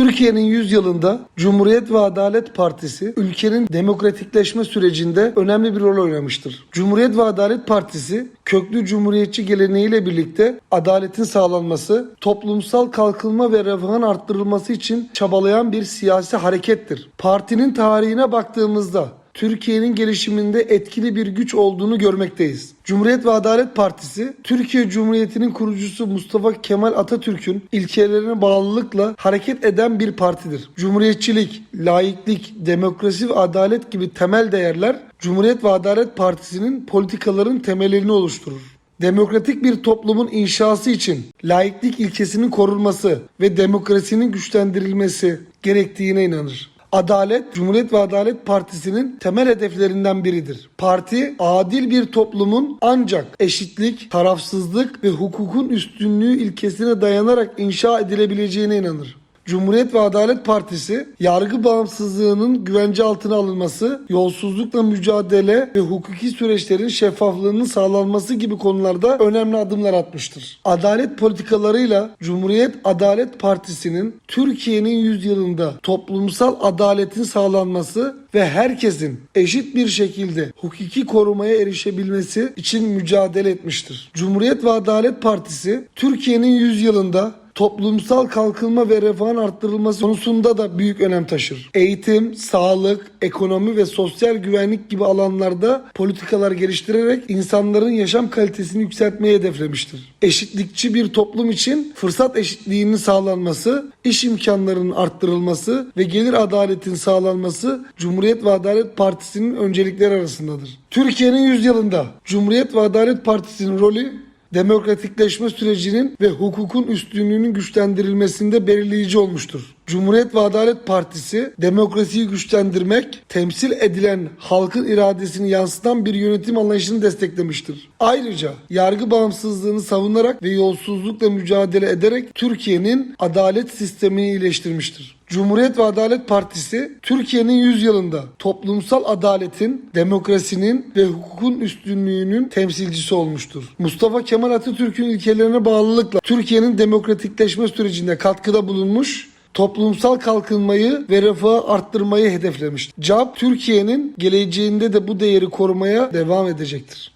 Türkiye'nin 100 yılında Cumhuriyet ve Adalet Partisi ülkenin demokratikleşme sürecinde önemli bir rol oynamıştır. Cumhuriyet ve Adalet Partisi köklü cumhuriyetçi geleneğiyle birlikte adaletin sağlanması, toplumsal kalkınma ve refahın arttırılması için çabalayan bir siyasi harekettir. Partinin tarihine baktığımızda Türkiye'nin gelişiminde etkili bir güç olduğunu görmekteyiz. Cumhuriyet ve Adalet Partisi, Türkiye Cumhuriyeti'nin kurucusu Mustafa Kemal Atatürk'ün ilkelerine bağlılıkla hareket eden bir partidir. Cumhuriyetçilik, laiklik, demokrasi ve adalet gibi temel değerler Cumhuriyet ve Adalet Partisi'nin politikaların temellerini oluşturur. Demokratik bir toplumun inşası için laiklik ilkesinin korunması ve demokrasinin güçlendirilmesi gerektiğine inanır. Adalet, Cumhuriyet ve Adalet Partisi'nin temel hedeflerinden biridir. Parti, adil bir toplumun ancak eşitlik, tarafsızlık ve hukukun üstünlüğü ilkesine dayanarak inşa edilebileceğine inanır. Cumhuriyet ve Adalet Partisi yargı bağımsızlığının güvence altına alınması, yolsuzlukla mücadele ve hukuki süreçlerin şeffaflığının sağlanması gibi konularda önemli adımlar atmıştır. Adalet politikalarıyla Cumhuriyet Adalet Partisi'nin Türkiye'nin yüzyılında toplumsal adaletin sağlanması ve herkesin eşit bir şekilde hukuki korumaya erişebilmesi için mücadele etmiştir. Cumhuriyet ve Adalet Partisi Türkiye'nin yüzyılında toplumsal kalkınma ve refahın arttırılması konusunda da büyük önem taşır. Eğitim, sağlık, ekonomi ve sosyal güvenlik gibi alanlarda politikalar geliştirerek insanların yaşam kalitesini yükseltmeyi hedeflemiştir. Eşitlikçi bir toplum için fırsat eşitliğinin sağlanması, iş imkanlarının arttırılması ve gelir adaletin sağlanması Cumhuriyet ve Adalet Partisi'nin öncelikleri arasındadır. Türkiye'nin yüzyılında Cumhuriyet ve Adalet Partisi'nin rolü demokratikleşme sürecinin ve hukukun üstünlüğünün güçlendirilmesinde belirleyici olmuştur. Cumhuriyet ve Adalet Partisi demokrasiyi güçlendirmek, temsil edilen halkın iradesini yansıtan bir yönetim anlayışını desteklemiştir. Ayrıca yargı bağımsızlığını savunarak ve yolsuzlukla mücadele ederek Türkiye'nin adalet sistemini iyileştirmiştir. Cumhuriyet ve Adalet Partisi Türkiye'nin 100 yılında toplumsal adaletin, demokrasinin ve hukukun üstünlüğünün temsilcisi olmuştur. Mustafa Kemal Atatürk'ün ilkelerine bağlılıkla Türkiye'nin demokratikleşme sürecinde katkıda bulunmuş, toplumsal kalkınmayı ve refahı arttırmayı hedeflemiştir. CAP Türkiye'nin geleceğinde de bu değeri korumaya devam edecektir.